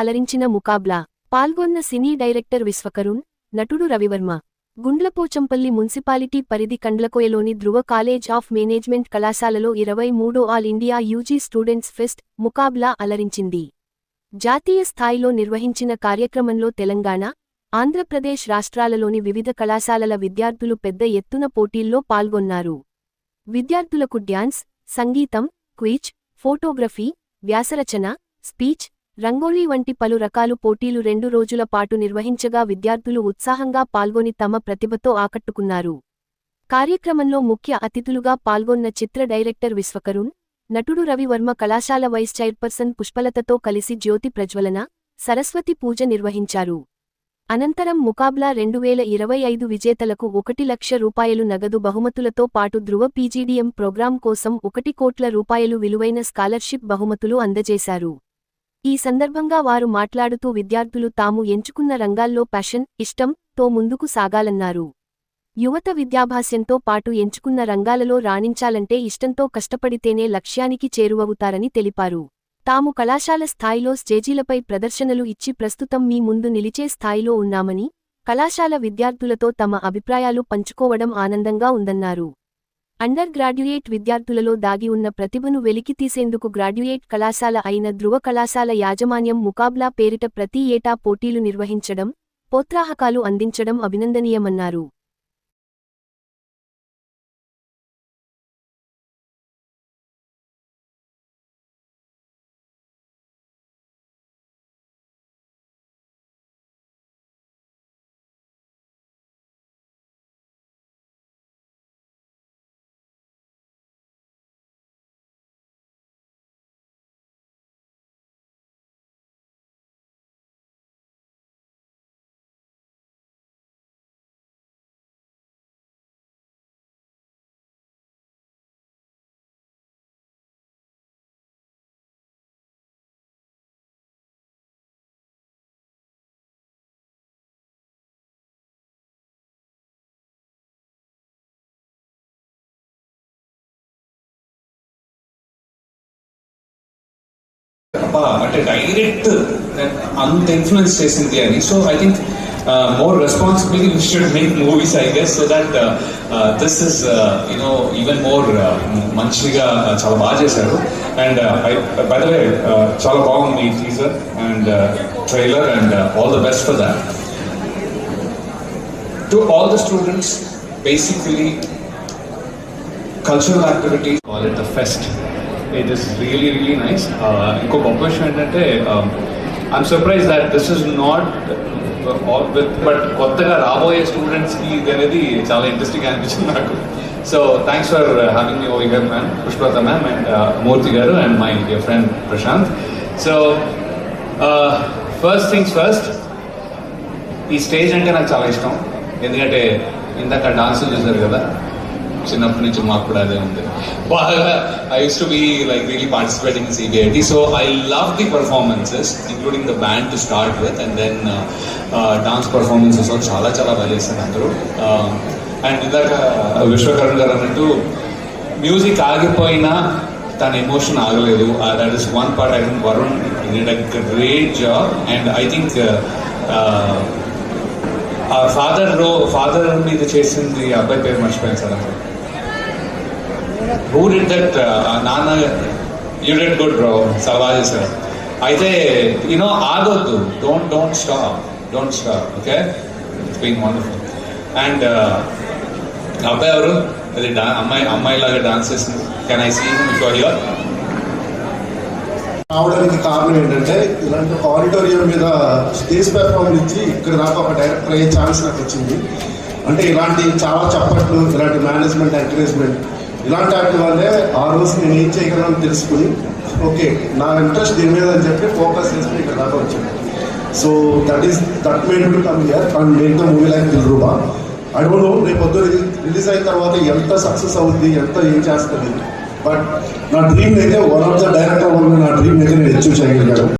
అలరించిన ముకాబ్లా. పాల్గొన్న సినీ డైరెక్టర్ విశ్వకరుణ్ నటుడు రవివర్మ. గుండ్లపోచంపల్లి మున్సిపాలిటీ పరిధి కండ్లకోయలోని ధృవ కాలేజ్ ఆఫ్ మేనేజ్మెంట్ కళాశాలలో ఇరవై మూడో all India UG students fest Muqabla అలరించింది. జాతీయ స్థాయిలో నిర్వహించిన కార్యక్రమంలో తెలంగాణ ఆంధ్రప్రదేశ్ రాష్ట్రాలలోని వివిధ కళాశాలల విద్యార్థులు పెద్ద ఎత్తున పోటీల్లో పాల్గొన్నారు. విద్యార్థులకు డ్యాన్స్ సంగీతం క్విజ్ ఫోటోగ్రఫీ వ్యాసరచన స్పీచ్ రంగోలీ వంటి పలు రకాలు పోటీలు రెండు రోజుల పాటు నిర్వహించగా విద్యార్థులు ఉత్సాహంగా పాల్గొని తమ ప్రతిభతో ఆకట్టుకున్నారు. కార్యక్రమంలో ముఖ్య అతిథులుగా పాల్గొన్న చిత్ర డైరెక్టర్ విశ్వకరుణ్ నటుడు రవివర్మ కళాశాల వైస్ చైర్పర్సన్ పుష్పలతతో కలిసి జ్యోతి ప్రజ్వలన సరస్వతి పూజ నిర్వహించారు. అనంతరం ముకాబ్లా రెండు వేల ఇరవై ఐదు విజేతలకు ఒకటి లక్ష రూపాయలు నగదు బహుమతులతో పాటు ధృవ పీజీడీఎం ప్రోగ్రాం కోసం ఒకటి కోట్ల రూపాయలు విలువైన స్కాలర్షిప్ బహుమతులు అందజేశారు. ఈ సందర్భంగా వారు మాట్లాడుతూ విద్యార్థులు తాము ఎంచుకున్న రంగాల్లో ప్యాషన్ ఇష్టం తో ముందుకు సాగాలన్నారు. యువత విద్యాభాస్యంతో పాటు ఎంచుకున్న రంగాలలో రాణించాలంటే ఇష్టంతో కష్టపడితేనే లక్ష్యానికి చేరువవుతారని తెలిపారు. తాము కళాశాల స్థాయిలో స్టేజీలపై ప్రదర్శనలు ఇచ్చి ప్రస్తుతం మీ ముందు నిలిచే స్థాయిలో ఉన్నామని కళాశాల విద్యార్థులతో తమ అభిప్రాయాలు పంచుకోవడం ఆనందంగా ఉందన్నారు. అండర్ గ్రాడ్యుయేట్ విద్యార్థులలో దాగి ఉన్న ప్రతిభను వెలికితీసేందుకు గ్రాడ్యుయేట్ కళాశాల అయిన ధృవ కళాశాల యాజమాన్యం ముకాబ్లా పేరిట ప్రతి ఏటా పోటీలు నిర్వహించడం ప్రోత్సాహకాలు అందించడం అభినందనీయమన్నారు. అబ్బా, అంటే డైరెక్ట్ అంత ఇన్ఫ్లుయెన్స్ చేసింది అని. So I think more responsibility we should make movies I guess so that this is you know even more మంచిగా చాలా బాగా చేశారు. అండ్ బై ద వే చాలా బాగుంది ఈ teaser and trailer and all the best for that to all the students basically cultural activities all it the fest it is really really nice ఇంకో గొప్ప విషయం ఏంటంటే I'm surprise that this is not with but కొత్తగా రాబోయే స్టూడెంట్స్కి ఇది అనేది చాలా ఇంట్రెస్టింగ్ అనిపించింది నాకు. So thanks for having me over ma'am Pushpatha ma'am and Murthy garu and my dear friend Prashanth so first things first ఈ స్టేజ్ అంటే నాకు చాలా ఇష్టం. ఎందుకంటే ఇందాక డాన్సులు చూసారు కదా. చిన్నప్పటి నుంచి మాకు కూడా అదే ఉంది. బాగా I use to be like really participating in CBIT so I love the performances including the band to start with and then dance performances చాలా చాలా బాగా చేశారు అందరూ. Um, అండ్ ఇందాక uh, విశ్వకరణ్ గారు అన్నట్టు మ్యూజిక్ ఆగిపోయినా తన ఎమోషన్ ఆగలేదు. That is one part I think Varun did a great job and I think ఆ ఫాదర్ రో ఫాదర్ మీద చేసింది అబ్బాయి పేరు మర్చిపోయాను సార్. హూ డిడ్ దట్ నాన్న? యూ డెడ్ గుడ్ బ్రో చాలా బాగా చేశారు అయితే you know ఆగొద్దు. Don't don't stop don't stop okay it's been wonderful and అబ్బాయి ఎవరు? అది డా అమ్మాయి అమ్మాయి లాగా డాన్స్ చేసింది can I see for your రావడానికి కారణం ఏంటంటే ఇలాంటి ఆడిటోరియం మీద స్టేజ్ పెర్ఫార్మెన్స్ ఇచ్చి ఇక్కడ దాకా ఒక డైరెక్టర్ అయ్యే ఛాన్స్ నాకు వచ్చింది. అంటే ఇలాంటి చాలా చప్పట్లు ఇలాంటి మేనేజ్మెంట్ ఎంకరేజ్మెంట్ ఇలాంటి వాటి వల్లే ఆ రోజు నేను ఏం చేయగలను తెలుసుకుని ఓకే నా ఇంట్రెస్ట్ దీని మీద అని చెప్పి ఫోకస్ చేసుకుని ఇక్కడ దాకా వచ్చాను. So that is that made to come here and make the movie like Dilruba I రేపు పొద్దు రిలీజ్ అయిన తర్వాత ఎంత సక్సెస్ అవుద్ది ఎంత ఏం చేస్తుంది? బట్ నా డ్రీమ్ అయితే వన్ ఆఫ్ ద డైరెక్టర్ వల్ల నా డ్రీమ్ అయితే నేను అచీవ్ చేయగలిగాను.